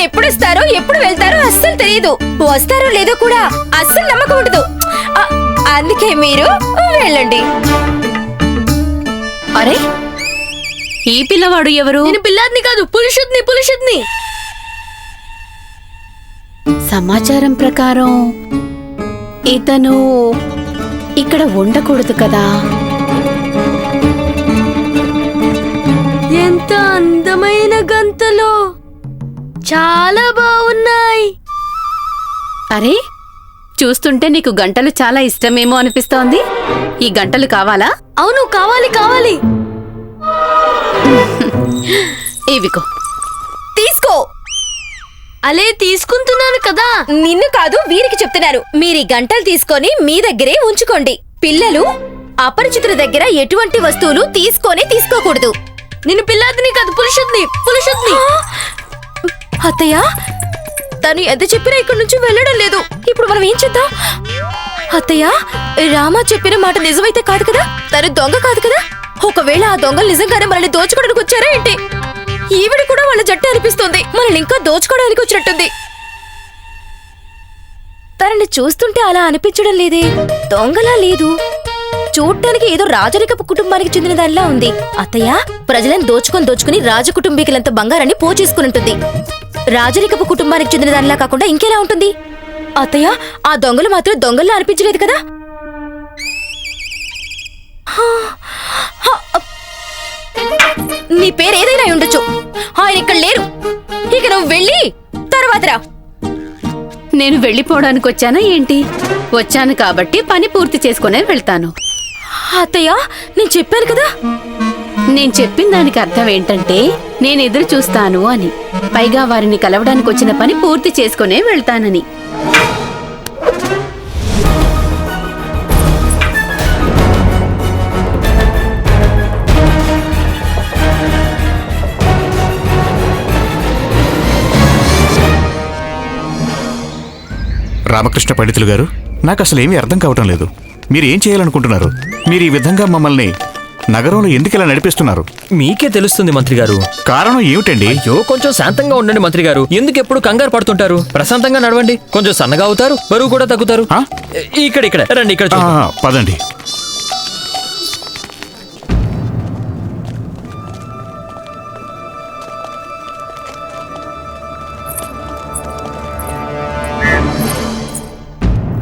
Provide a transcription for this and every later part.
ఆయన ఎప్పుడు వస్తారో ఎప్పుడు వెళ్తారో అస్సలు తెలియదు వస్తారో లేదో కూడా అస్సలు నమ్మకం ఉండదు. ఆ, అందుకే మీరు వెళ్ళండి. అరే ఈ పిల్లవాడు ఎవరు? నేను పిల్లాడిని కాదు పురుషుద్ని పురుషుద్ని సమాచారం ప్రకారం ఇతను ఇక్కడ ఉండకూడదు కదా. ఎంత అందమైన గంతలు చాలా బాగున్నాయి. అరే చూస్తుంటే నీకు గంటలు చాలా ఇష్టమేమో అనిపిస్తోంది. ఈ గంటలు కావాలా? అవును కావాలి కావాలి. ఇవికో తీసుకో. అలే తీసుకుంటున్నాను కదా. నిన్ను కాదు వీరికి చెప్తున్నారు. మీరు ఈ గంటలు తీసుకొని మీ దగ్గరే ఉంచుకోండి. పిల్లలు అపరిచితుల దగ్గర ఎటువంటి వస్తువులు తీసుకొని తీసుకోకూడదు. నేను పిల్లాడిని కాదు పురుషుద్ని పురుషుద్ని అత్తయ్య తను ఎంత చెప్పినా ఇక్కడి నుంచి వెళ్ళడం లేదు. ఇప్పుడు మనం ఏం చేద్దాం? అత్తయ్య రామా చెప్పిన మాట నిజమైతే కాదు కదా? తను దొంగ కాదు కదా? ఒకవేళ ఆ దొంగలు నిజంగానే మనల్ని దోచుకోవడానికి వచ్చారా ఏంటి? ఈవిడ కూడా వాళ్ళ జట్టు అనిపిస్తుంది. మనల్ని ఇంకా దోచుకోవడానికి వచ్చినట్టుంది. తనని చూస్తుంటే అలా అనిపించడం లేదే. దొంగలా లేదు. చూడటానికి ఏదో రాజరికపు కుటుంబానికి చెందిన దానిలా ఉంది. అత్తయ్య ప్రజలను దోచుకొని దోచుకుని రాజకుటుంబీకులంత బంగారాన్ని పోచేసుకుని ఉంటుంది. రాజరికపు కుటుంబానికి చెందిన దానిలా కాకుండా ఇంకెలా ఉంటుంది? అత్తయ్య ఆ దొంగలు మాత్రం దొంగల్లా అనిపించలేదు కదా. నీ పేరు ఏదైనా ఉండొచ్చు. ఆయన ఇక్కడ లేరు. ఇక నువ్వు వెళ్ళి తర్వాత రా. నేను వెళ్ళిపోవడానికి వచ్చానా ఏంటి? వచ్చాను కాబట్టి పని పూర్తి చేసుకునే వెళ్తాను. అత్తయ్య నేను చెప్పాను కదా? నేను చెప్పిన దానికి అర్థం ఏంటంటే నేను ఎదురు చూస్తాను అని. పైగా వారిని కలవడానికి వచ్చిన పని పూర్తి చేసుకునే వెళ్తానని. రామకృష్ణ పండితులు గారు నాకు అసలు ఏమీ అర్థం కావటం లేదు. మీరు ఏం చేయాలనుకుంటున్నారు? మీరు ఈ విధంగా మమ్మల్ని నగరంలో ఎందుకు ఇలా నడిపిస్తున్నారు? మీకే తెలుస్తుంది మంత్రి గారు. కారణం ఏమిటండి? అయ్యో కొంచెం శాంతంగా ఉండండి మంత్రి గారు. ఎందుకు ఎప్పుడు కంగారు పడుతుంటారు? ప్రశాంతంగా నడవండి. కొంచెం సన్నగా అవుతారు బరువు కూడా తగ్గుతారు. ఆ? ఇక్కడ ఇక్కడ రండి ఇక్కడ ఆ, చూద్దాం. పదండి.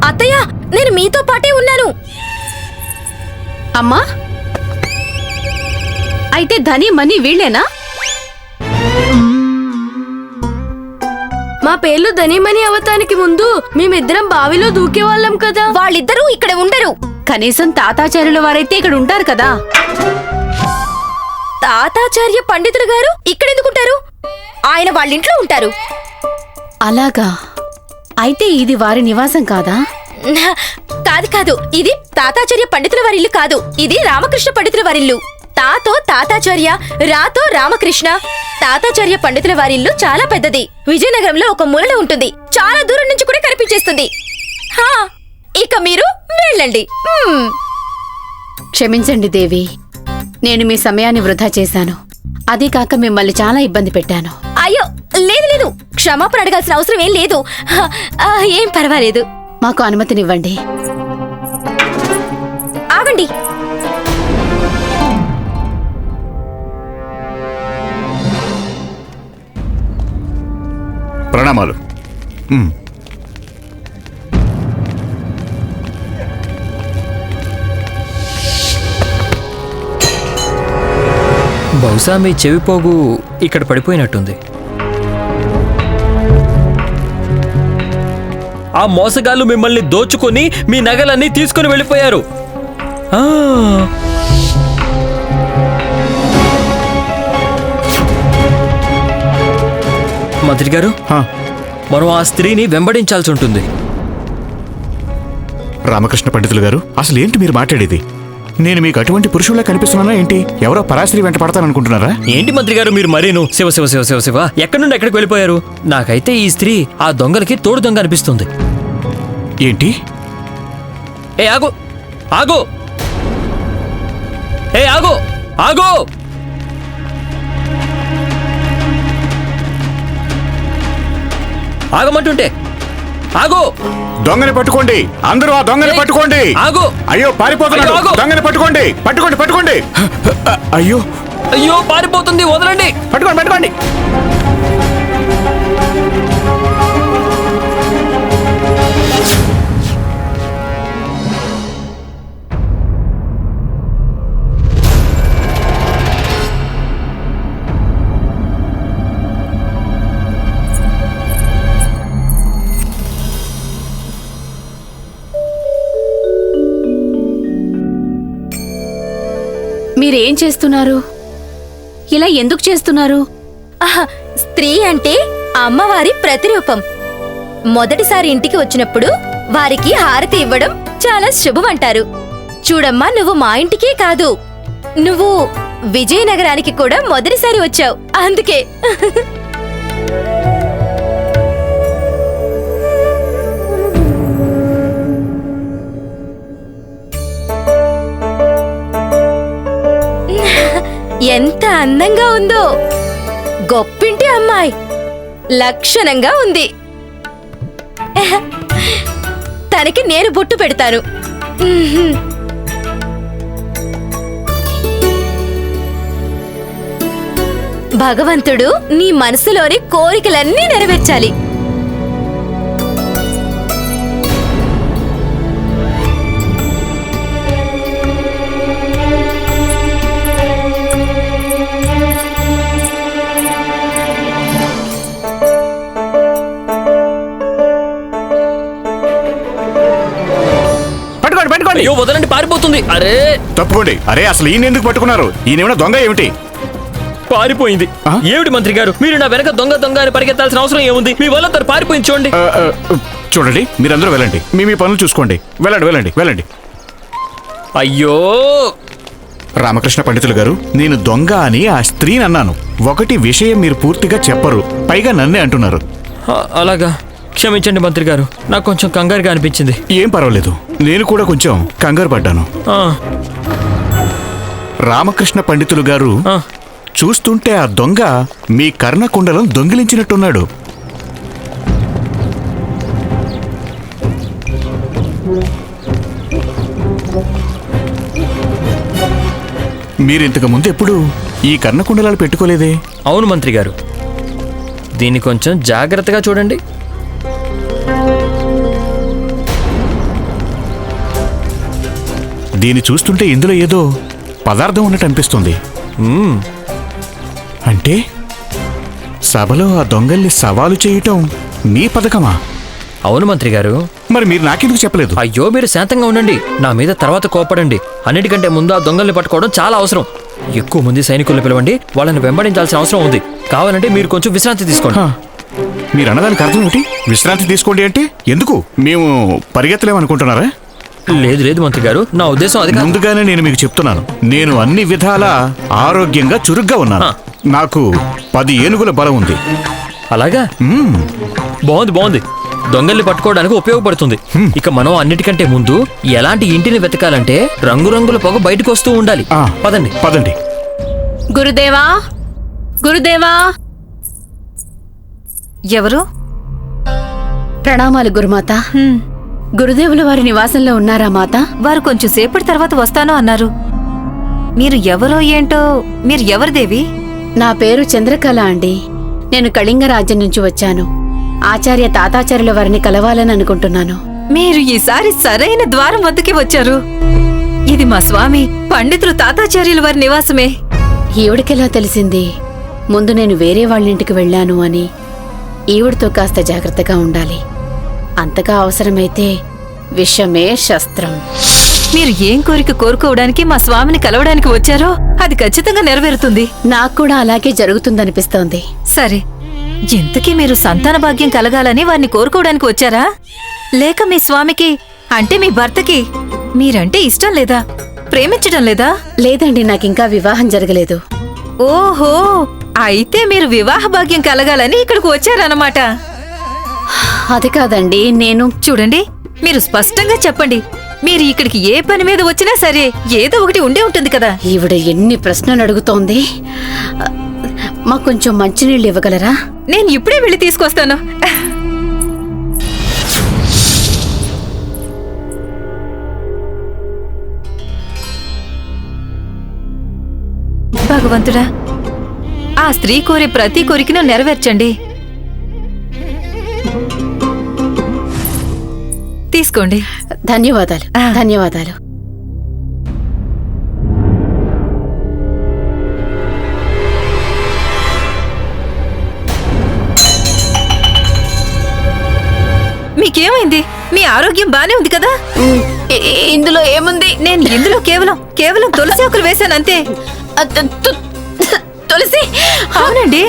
అత్తయ్య నేను మీతో పాటే ఉన్నాను. అమ్మా అయితే ధని మనీ వీళ్ళేనా? మా పేర్లు ధనిమని అవతానికి ముందు మేమిద్దరం బావిలో దూకేవాళ్ళం కదా. వాళ్ళిద్దరూ ఇక్కడ ఉండరు. కనీసం తాతాచార్యుల వారైతే ఇక్కడ ఉంటారు కదా. తాతాచార్య పండితులు గారు ఇక్కడ ఎందుకుంటారు ఆయన వాళ్ళ ఇంట్లో ఉంటారు. అలాగా. అయితే ఇది వారి నివాసం కాదా? కాదు కాదు ఇది తాతాచార్య పండితుల వారి ఇల్లు కాదు. ఇది రామకృష్ణ పండితుల వారి ఇల్లు. తాతో తాతాచార్య రాతో రామకృష్ణ. తాతాచార్య పండితుల వారి ఇల్లు చాలా పెద్దది. విజయనగరంలో ఒక మూలలో ఉంటుంది. చాలా దూరం నుంచి కూడా కనిపించేస్తుంది. హా, ఇక మీరు వెళ్ళండి. క్షమించండి దేవి. నేను మీ సమయాన్ని వృధా చేశాను. అదీ కాక మిమ్మల్ని చాలా ఇబ్బంది పెట్టాను. అయ్యో లేదు లేదు. క్షమాపణ అడగాల్సిన అవసరం ఏం లేదు. హ, ఆ, ఏం పర్వాలేదు. మాకు అనుమతినివ్వండి. ప్రణామాలు. బహుశా మీ చెవి పోగు ఇక్కడ పడిపోయినట్టుంది. ఆ మోసగాళ్ళు మిమ్మల్ని దోచుకొని మీ నగలన్నీ తీసుకుని వెళ్ళిపోయారు. మంత్రి గారు? మనం ఆ స్త్రీని వెంబడించాల్సి ఉంటుంది. రామకృష్ణ పండితులు గారు అసలు ఏంటి మీరు మాట్లాడేది? నేను మీకు అటువంటి పురుషుల్లా కనిపిస్తున్నానా ఏంటి? ఎవరో పరాశ్రీ వెంట పడతాననుకుంటున్నారా ఏంటి మంత్రి గారు మీరు మరీను? శివ శివ శివ శివ శివ ఎక్కడి నుండి ఎక్కడికి వెళ్ళిపోయారు? నాకైతే ఈ స్త్రీ ఆ దొంగలకి తోడు దొంగ అనిపిస్తుంది. ఏంటి? ఏ ఆగు! ఆగు! ఏ ఆగు! ఆగు! ఆగమంటుంటే. ఆగు. దొంగని పట్టుకోండి. అందరూ ఆ దొంగని పట్టుకోండి. ఆగు. అయ్యో పారిపోతున్నాడు. అయ్యో, ఆగు. దొంగని పట్టుకోండి. పట్టుకోండి పట్టుకోండి. అయ్యో. అయ్యో పారిపోతుంది. వదలండి. పట్టుకోండి పట్టుకోండి. మీరేం చేస్తున్నారు? ఇలా ఎందుకు చేస్తున్నారు? ఆహా, స్త్రీ అంటే అమ్మవారి ప్రతిరూపం. మొదటిసారి ఇంటికి వచ్చినప్పుడు వారికి హారతి ఇవ్వడం చాలా శుభం అంటారు చూడమ్మా నువ్వు మా ఇంటికే కాదు. నువ్వు విజయనగరానికి కూడా మొదటిసారి వచ్చావు. అందుకే. ఎంత అందంగా ఉందో. గొప్పింటి అమ్మాయి. లక్షణంగా ఉంది. తనకి నేను బొట్టు పెడతాను. భగవంతుడు నీ మనసులోని కోరికలన్నీ నెరవేర్చాలి. అయ్యో వదలండి పారిపోతుంది. అరే! తప్పుకోండి. అరే అసలు ఈయన ఎందుకు పట్టుకున్నారు? ఈయన దొంగ ఏమిటి? పారిపోయింది? ఏమిటి మంత్రి గారు? మీరు నా వెనక దొంగ దొంగ అని పరిగెత్తాల్సిన అవసరం ఏముంది? మీ వల్ల తను పారిపోయింది చూడండి. ఆ, ఆ, చూడండి మీరందరూ వెళ్ళండి. మీ మీ పనులు చూసుకోండి. వెళ్ళండి వెళ్ళండి వెళ్ళండి. అయ్యో! రామకృష్ణ పండితులు గారు నేను దొంగ అని ఆ స్త్రీని అన్నాను. ఒకటి విషయం మీరు పూర్తిగా చెప్పరు పైగా నన్నే అంటున్నారు. అలాగా? క్షమించండి మంత్రి గారు. నాకు కొంచెం కంగారుగా అనిపించింది. ఏం పర్వాలేదు. నేను కూడా కొంచెం కంగారు పడ్డాను. ఆ, రామకృష్ణ పండితులు గారు ఆ, చూస్తుంటే ఆ దొంగ మీ కర్ణకుండలం దొంగిలించినట్టున్నాడు. మీరింతకు ముందు ఎప్పుడు ఈ కర్ణకుండలాలు పెట్టుకోలేదే? అవును మంత్రి గారు. దీన్ని కొంచెం జాగ్రత్తగా చూడండి. దీన్ని చూస్తుంటే ఇందులో ఏదో పదార్థం ఉన్నట్టు అనిపిస్తుంది. అంటే సభలో ఆ దొంగల్ని సవాలు చేయటం మీ పథకమా? అవును మంత్రి గారు. మరి మీరు నాకెందుకు చెప్పలేదు? అయ్యో మీరు శాంతంగా ఉండండి. నా మీద తర్వాత కోపడండి. అన్నిటికంటే ముందు ఆ దొంగల్ని పట్టుకోవడం చాలా అవసరం. ఎక్కువ మంది సైనికులను పిలవండి. వాళ్ళని వెంబడించాల్సిన అవసరం ఉంది. కావాలంటే మీరు కొంచెం విశ్రాంతి తీసుకోండి. మీరు అన్నదానికి అర్థం ఏమిటి? విశ్రాంతి తీసుకోండి అంటే? ఎందుకు? మేము పరిగెత్తలేమనుకుంటున్నారా? లేదు లేదు మంత్రి గారు. నా ఉద్దేశం అది కాదు. ముందుగానే నేను మీకు చెప్తున్నాను. నేను అన్ని విధాలా ఆరోగ్యంగా చురుగ్గా ఉన్నాను. నాకు పది ఏనుగుల బలం ఉంది. అలాగా? మ్మ్. బాగుంది బాగుంది. దొంగల్ని పట్టుకోవడానికి ఉపయోగపడుతుంది. ఇక మనం అన్నిటికంటే ముందు ఎలాంటి ఇంటిని వెతకాలంటే రంగురంగుల పొగ బయటకు వస్తూ ఉండాలి. ఆ, పదండి. పదండి. గురుదేవా? గురుదేవా? ఎవరు? ప్రణామాలు గురుమాత. గురుదేవుల వారి నివాసంలో ఉన్నారా మాత? వారు కొంచెం సేపటి తర్వాత వస్తాను అన్నారు. మీరు ఎవరో ఏంటో మీరు ఎవరు దేవి? నా పేరు చంద్రకళ అండి. నేను కళింగ రాజ్యం నుంచి వచ్చాను. ఆచార్య తాతాచార్యుల వారిని కలవాలని అనుకుంటున్నాను. మీరు ఈసారి సరైన ద్వారం వద్దకే వచ్చారు. ఇది మా స్వామి పండితులు తాతాచార్యుల వారి నివాసమే. ఈవిడికెలా తెలిసింది? ముందు నేను వేరే వాళ్ళింటికి వెళ్ళాను అని ఈవిడితో కాస్త జాగ్రత్తగా ఉండాలి. అంతగా అవసరమైతే విషమే శస్త్రం. మీరు ఏం కోరిక కోరుకోవడానికి మా స్వామిని కలవడానికి వచ్చారో అది ఖచ్చితంగా నెరవేరుతుంది. నాకు కూడా అలాగే జరుగుతుందనిపిస్తోంది. సరే ఇంతకీ మీరు సంతాన భాగ్యం కలగాలని వారిని కోరుకోవడానికి వచ్చారా? లేక మీ స్వామికి అంటే మీ భర్తకి మీరంటే ఇష్టం లేదా? ప్రేమించడం లేదా? లేదండి నాకింకా వివాహం జరగలేదు. ఓహో అయితే మీరు వివాహ భాగ్యం కలగాలని ఇక్కడికి వచ్చారన్నమాట. అది కాదండి నేను చూడండి మీరు స్పష్టంగా చెప్పండి. మీరు ఇక్కడికి ఏ పని మీద వచ్చినా సరే ఏదో ఒకటి ఉండే ఉంటుంది కదా. ఈవిడ ఎన్ని ప్రశ్నలు అడుగుతోంది? మాకు కొంచెం మంచినీళ్ళు ఇవ్వగలరా? నేను ఇప్పుడే వెళ్ళి తీసుకొస్తాను. భగవంతుడా ఆ స్త్రీ కోరే ప్రతి కోరికను నెరవేర్చండి. తీసుకోండి. ధన్యవాదాలు. ధన్యవాదాలు. మీకేమైంది? మీ ఆరోగ్యం బానే ఉంది కదా? ఇందులో ఏముంది? నేను ఇందులో కేవలం కేవలం తులసి ఆకులు వేశాను అంతే. తులసి? అవునండి.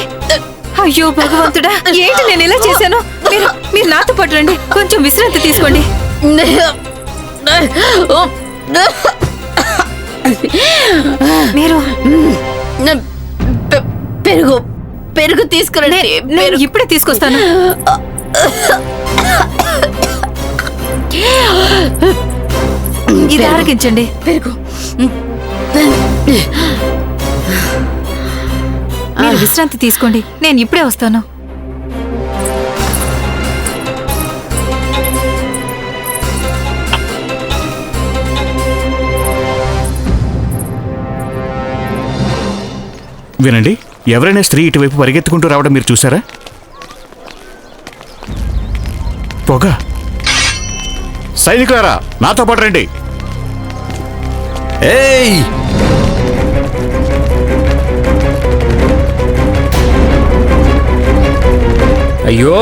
అయ్యో భగవంతుడా ఏంటి నేను ఇలా చేశాను? మీరు మీరు నాతో పాటు రండి. కొంచెం విశ్రాంతి తీసుకోండి. మీరు పెరుగు పెరుగు తీసుకురండి. నేను ఇప్పుడే తీసుకొస్తాను. ఇది ఆరగించండి. పెరుగు. మీరు విశ్రాంతి తీసుకోండి. నేను ఇప్పుడే వస్తాను. వినండి ఎవరైనా స్త్రీ ఇటువైపు పరిగెత్తుకుంటూ రావడం మీరు చూసారా పొగ. సైనికులారా నాతో పాటు రండి. ఏయ్! అయ్యో!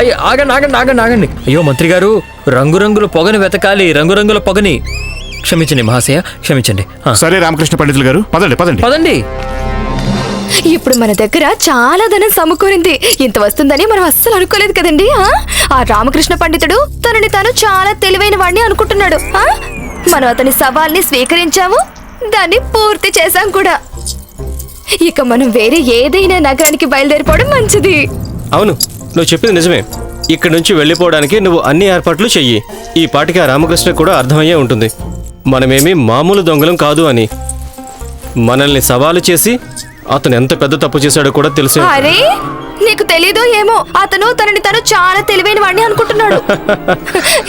అయ్యో ఆగండి ఆగండి ఆగండి ఆగండి. అయ్యో మంత్రి గారు రంగురంగుల పొగని వెతకాలి రంగురంగుల పొగని. క్షమించండి మహాశయ క్షమించండి. ఆ, సరే రామకృష్ణ పండితులు గారు పదండి పదండి. పదండి. ఇప్పుడు మన దగ్గర చాలా ధనం సమకూరింది. ఇంత వస్తుందని మనం అస్సలు అనుకోలేదు కదండి ఆ? ఆ రామకృష్ణ పండితుడు తనని తాను చాలా తెలివైన వాడిని అనుకుంటున్నాడు ఆ? మనం అతని సవాల్ని స్వీకరించాము దాన్ని పూర్తి చేశాం కూడా. ఇక మనం వేరే ఏదైనా నగరానికి బయలుదేరిపోవడం మంచిది. అవును నువ్వు చెప్పింది నిజమే. ఇక్కడి నుంచి వెళ్ళిపోవడానికి నువ్వు అన్ని ఏర్పాట్లు చెయ్యి. ఈ పాటికి ఆ రామకృష్ణ కూడా అర్థమయ్యే ఉంటుంది. మనమేమీ మామూలు దొంగలం కాదు అని. మనల్ని సవాలు చేసి అతను ఎంత పెద్ద తప్పు చేశాడో కూడా తెలుసు అరే నీకు తెలీదో ఏమో అతను తనని తను చాలా తెలివైన వాడిని అనుకుంటున్నాడు.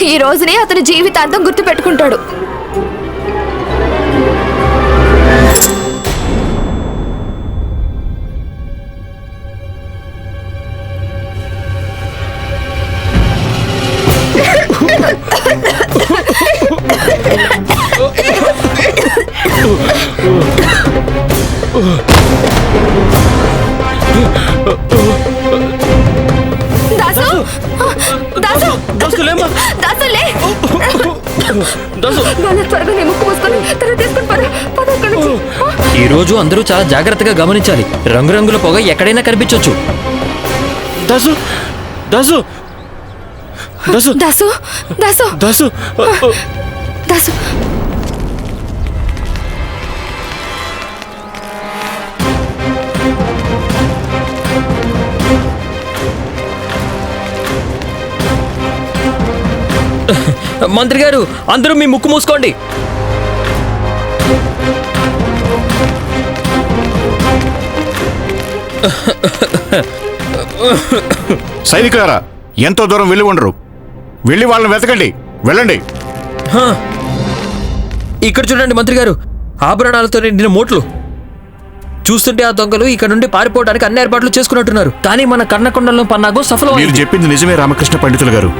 ఈ రోజునే అతని జీవితాంతం గుర్తు పెట్టుకుంటాడు దాసు? దాసు? దాసు, లేమ్మా. దాసు లే. దాసు. వాళ్ళ త్వరగా నీ ముక్కు మూసుకొని తల తీసుకొని పద పద అక్కడి నుంచి. ఈ రోజు అందరూ చాలా జాగ్రత్తగా గమనించాలి. రంగురంగుల పొగ ఎక్కడైనా కనిపించొచ్చు. దాసు దాసు. దాసు. దాసు దాసు. దాసు. దాసు. మంత్రి గారు అందరూ మీ ముక్కు మూసుకోండి. సైనికులారా ఎంతో దూరం వెళ్ళి ఉండరు. వెళ్ళి వాళ్ళని వెతకండి. వెళ్ళండి. హ. ఇక్కడ చూడండి మంత్రి గారు. ఆభరణాలతో నిండిన మూట్లు. చూస్తుంటే ఆ దొంగలు ఇక్కడ నుండి పారిపోవడానికి అన్ని ఏర్పాట్లు చేసుకున్నట్టున్నారు. కానీ మన కర్ణకొండలో పన్నాగం మీరు సఫలం చెప్పింది నిజమే రామకృష్ణ పండితులు గారు.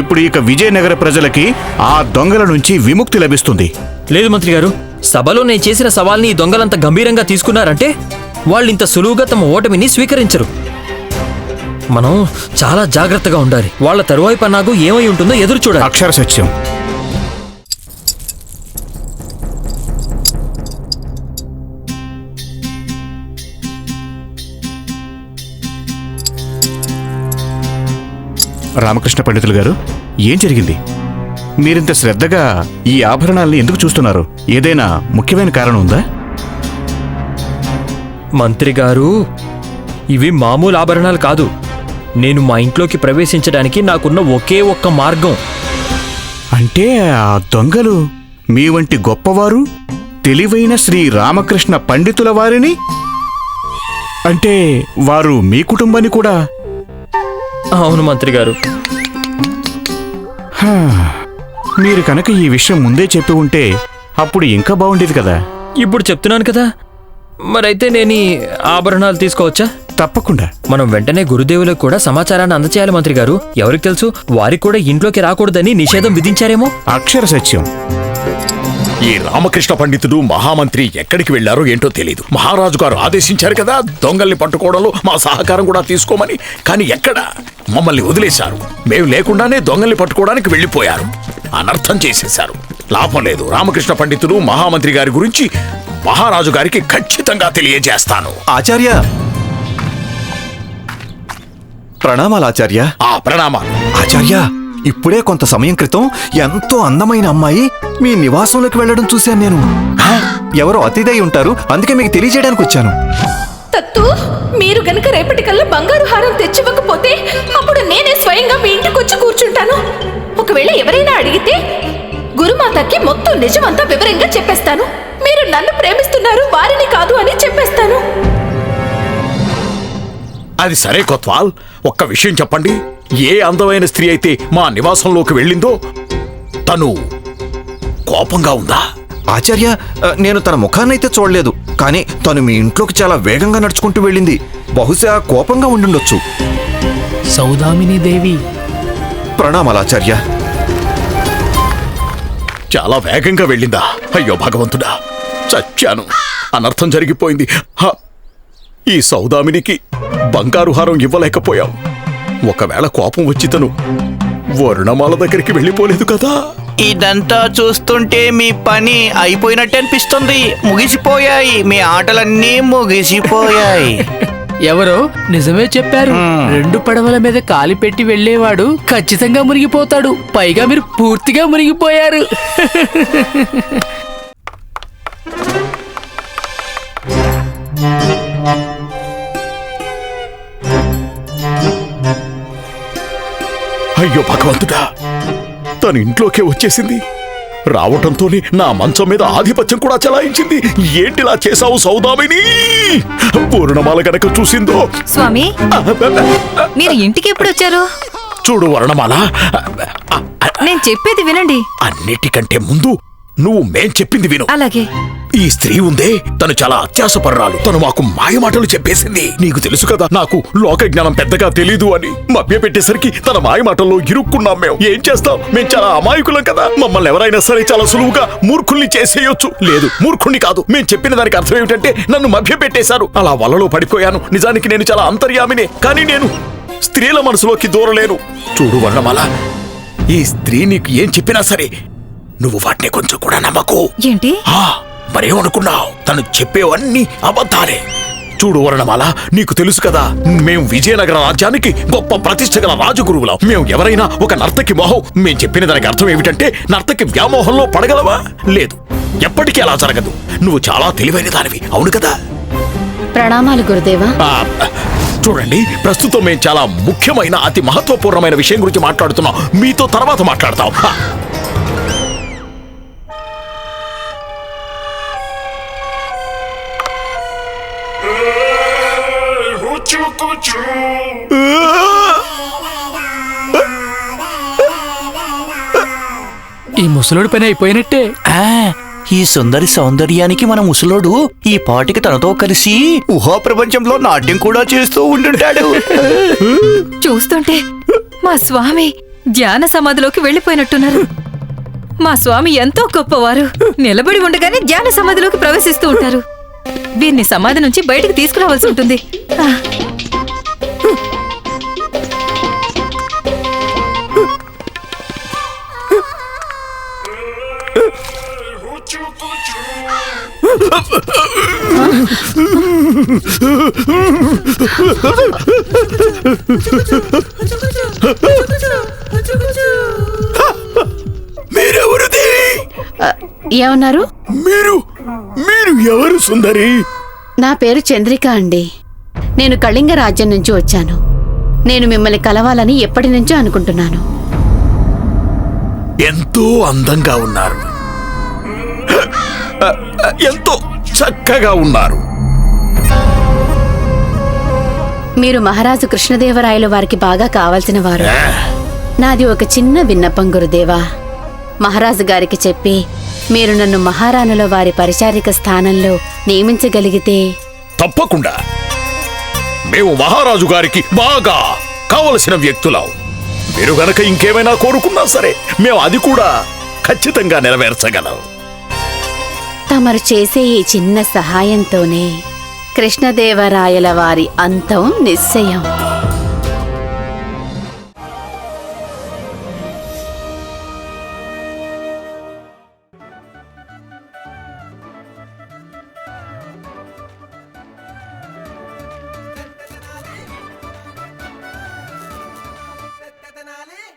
ఇప్పుడు ఇక విజయనగర ప్రజలకి ఆ దొంగల నుంచి విముక్తి లభిస్తుంది. లేదు మంత్రి గారు సభలో నేను చేసిన సవాల్ని ఈ దొంగలంత గంభీరంగా తీసుకున్నారంటే వాళ్ళు ఇంత సులువుగా తమ ఓటమిని స్వీకరించరు. మనం చాలా జాగ్రత్తగా ఉండాలి. వాళ్ళ తరువాయి పన్నాగు ఏమై ఉంటుందో ఎదురు చూడాలి. అక్షర సత్యం. రామకృష్ణ పండితులు గారు ఏం జరిగింది? మీరింత శ్రద్ధగా ఈ ఆభరణాల్ని ఎందుకు చూస్తున్నారు? ఏదైనా ముఖ్యమైన కారణం ఉందా? మంత్రి గారు ఇవి మామూలు ఆభరణాలు కాదు. నేను మా ఇంట్లోకి ప్రవేశించడానికి నాకున్న ఒకే ఒక్క మార్గం. అంటే ఆ దొంగలు మీ వంటి గొప్పవారు తెలివైన శ్రీ రామకృష్ణ పండితుల వారిని? అంటే వారు మీ కుటుంబాన్ని కూడా అవును మంత్రి గారు. మీరు కనుక ఈ విషయం ముందే చెప్పి ఉంటే అప్పుడు ఇంకా బాగుండేది కదా. ఇప్పుడు చెప్తున్నాను కదా. మరైతే నేను ఈ ఆభరణాలు తీసుకోవచ్చా? తప్పకుండా. మనం వెంటనే గురుదేవులకు కూడా సమాచారాన్ని అందచేయాలి మంత్రి గారు. ఎవరికి తెలుసు వారికి కూడా ఇంట్లోకి రాకూడదని నిషేధం విధించారేమో? అక్షర సత్యం. ఈ రామకృష్ణ పండితుడు మహామంత్రి ఎక్కడికి వెళ్ళారో ఏంటో తెలియదు మహారాజు గారు ఆదేశించారు కదా దొంగల్ని పట్టుకోవడంలో మా సహకారం కూడా తీసుకోమని. కానీ ఎక్కడ? మమ్మల్ని వదిలేశారు. మేము లేకుండానే దొంగల్ని పట్టుకోవడానికి వెళ్ళిపోయారు. అనర్థం చేసేశారు. లాభం లేదు. రామకృష్ణ పండితుడు మహామంత్రి గారి గురించి మహారాజు గారికి ఖచ్చితంగా తెలియజేస్తాను. ఆచార్య! ప్రణామాలు ఆచార్య! ఆ ప్రణామాలు. ఆచార్య! ఇప్పుడే కొంత సమయం క్రితం ఎంతో అందమైన అమ్మాయి మీ నివాసంలోకి వెళ్ళడం చూశాను నేను. ఎవరో అతిథి ఉంటారు అందుకే మీకు తెలియజేయడానికి వచ్చాను. తత్తు మీరు గనుక రేపటికల్లా బంగారు హారం తెచ్చివ్వకపోతే అప్పుడు నేనే స్వయంగా మీ ఇంటికి వచ్చి కూర్చుంటాను. ఒకవేళ ఎవరైనా అడిగితే గురుమాతకి మొత్తం నిజమంతా వివరంగా చెప్పేస్తాను. మీరు నన్ను ప్రేమిస్తున్నారు వారిని కాదు అని చెప్పేస్తాను. అది సరే కొత్వాల్ ఒక్క విషయం చెప్పండి. ఏ అందమైన స్త్రీ అయితే మా నివాసంలోకి వెళ్ళిందో తను కోపంగా ఉందా? ఆచార్య నేను తన ముఖాన్నైతే చూడలేదు కానీ తను మీ ఇంట్లోకి చాలా వేగంగా నడుచుకుంటూ వెళ్ళింది. బహుశా కోపంగా ఉండుండొచ్చు. సౌదామిని దేవి. ప్రణామాలు ఆచార్య. చాలా వేగంగా వెళ్ళిందా? అయ్యో భగవంతుడా చచ్చాను. అనర్థం జరిగిపోయింది. హ! ఈ సౌదామినికి బంగారు హారం ఇవ్వలేకపోయాం. ఒకవేళ కోపం వచ్చి తను వరుణమాల దగ్గరికి వెళ్ళిపోలేదు కదా? ఇదంతా చూస్తుంటే మీ పని అయిపోయినట్టు అనిపిస్తుంది. ముగిసిపోయాయి. మీ ఆటలన్నీ ముగిసిపోయాయి. ఎవరో నిజమే చెప్పారు. రెండు పడవల మీద కాలి పెట్టి వెళ్ళేవాడు ఖచ్చితంగా మునిగిపోతాడు. పైగా మీరు పూర్తిగా మునిగిపోయారు. అయ్యో భగవంతుడా తను ఇంట్లోకే వచ్చేసింది. రావటంతోనే నా మంచం మీద ఆధిపత్యం కూడా చలాయించింది. ఏంటిలా చేశావు సౌదామిని? పూర్ణమాల గనక చూసిందో. స్వామి మీరు ఇంటికి ఎప్పుడు వచ్చారు? చూడు వర్ణమాల నేను చెప్పేది వినండి. అన్నిటికంటే ముందు నువ్వు మేం చెప్పింది విను. అలాగే. ఈ స్త్రీ ఉందే తను చాలా అత్యాసపర్రాలు తను మాకు మాయమాటలు చెప్పేసింది. నీకు తెలుసు కదా నాకు లోక జ్ఞానం పెద్దగా తెలీదు అని. మభ్య పెట్టేసరికి తన మాయమాటల్లో ఇరుక్కున్నాం మేము. ఏం చేస్తాం? మేము చాలా అమాయకులం కదా. మమ్మల్ని ఎవరైనా సరే చాలా సులువుగా మూర్ఖుల్ని చేసేయొచ్చు. లేదు మూర్ఖుణ్ణి కాదు. మేము చెప్పిన దానికి అర్థం ఏమిటంటే నన్ను మభ్య పెట్టేశారు అలా వలలో పడిపోయాను. నిజానికి నేను చాలా అంతర్యామినే. కానీ నేను స్త్రీల మనసులోకి దూరలేను. చూడు వర్ణమాల. ఈ స్త్రీ నీకు ఏం చెప్పినా సరే నువ్వు వాటిని కొంచెం కూడా నమ్మకు. ఏంటి? మరేమనుకున్నావు? తను చెప్పేవన్నీ అబద్ధాలే. చూడు వర్ణమాల నీకు తెలుసు కదా మేము విజయనగర రాజ్యానికి గొప్ప ప్రతిష్ట గల రాజగురువులం. మేము ఎవరైనా ఒక నర్తకి మొహం మేము చెప్పిన దానికి అర్థం ఏమిటంటే నర్తకి వ్యామోహంలో పడగలవా? లేదు. ఎప్పటికీ అలా జరగదు. నువ్వు చాలా తెలివైన దానివి అవును కదా? ప్రణామాలు గురుదేవా. ఆ, చూడండి ప్రస్తుతం మేము చాలా ముఖ్యమైన అతి మహత్వపూర్ణమైన విషయం గురించి మాట్లాడుతున్నాం. మీతో తర్వాత మాట్లాడతాం. ఆ, ముసలోడి పని అయిపోయినట్టే. ఆ, ఈ సుందరి సౌందర్యానికి మన ముసలోడు ఈ పాటికి తనతో కలిసి ఊహా ప్రపంచంలో నాట్యం కూడా చేస్తూ ఉంటుంటాడు చూస్తుంటే మా స్వామి ధ్యాన సమాధిలోకి వెళ్ళిపోయినట్టున్నారు. మా స్వామి ఎంతో గొప్పవారు. నిలబడి ఉండగానే ధ్యాన సమాధిలోకి ప్రవేశిస్తూ ఉంటారు. వీరిని సమాధి నుంచి బయటికి తీసుకురావాల్సి ఉంటుంది. ఆ, మీరెవరు దేవి ఆ, ఏమన్నారు? మీరు మీరు ఎవరు సుందరి? నా పేరు చంద్రిక అండి. నేను కళింగ రాజ్యం నుంచి వచ్చాను. నేను మిమ్మల్ని కలవాలని ఎప్పటి నుంచో అనుకుంటున్నాను. ఎంతో అందంగా ఉన్నారు. ఎంతో చక్కగా ఉన్నారు. మీరు మహారాజు కృష్ణదేవరాయలు వారికి బాగా కావాల్సిన వారు. నాది ఒక చిన్న విన్నపం గురుదేవా. మహారాజు గారికి చెప్పి మీరు నన్ను మహారాణుల వారి పరిచారిక స్థానంలో నియమించగలిగితే. తప్పకుండా. మేము మహారాజు గారికి బాగా కావలసిన వ్యక్తులం. మీరు గనక ఇంకేమైనా కోరుకున్నా సరే మేము అది కూడా ఖచ్చితంగా నెరవేర్చగలం. తమరు చేసే ఈ చిన్న సహాయంతోనే కృష్ణదేవరాయల వారి అంతం నిశ్చయం.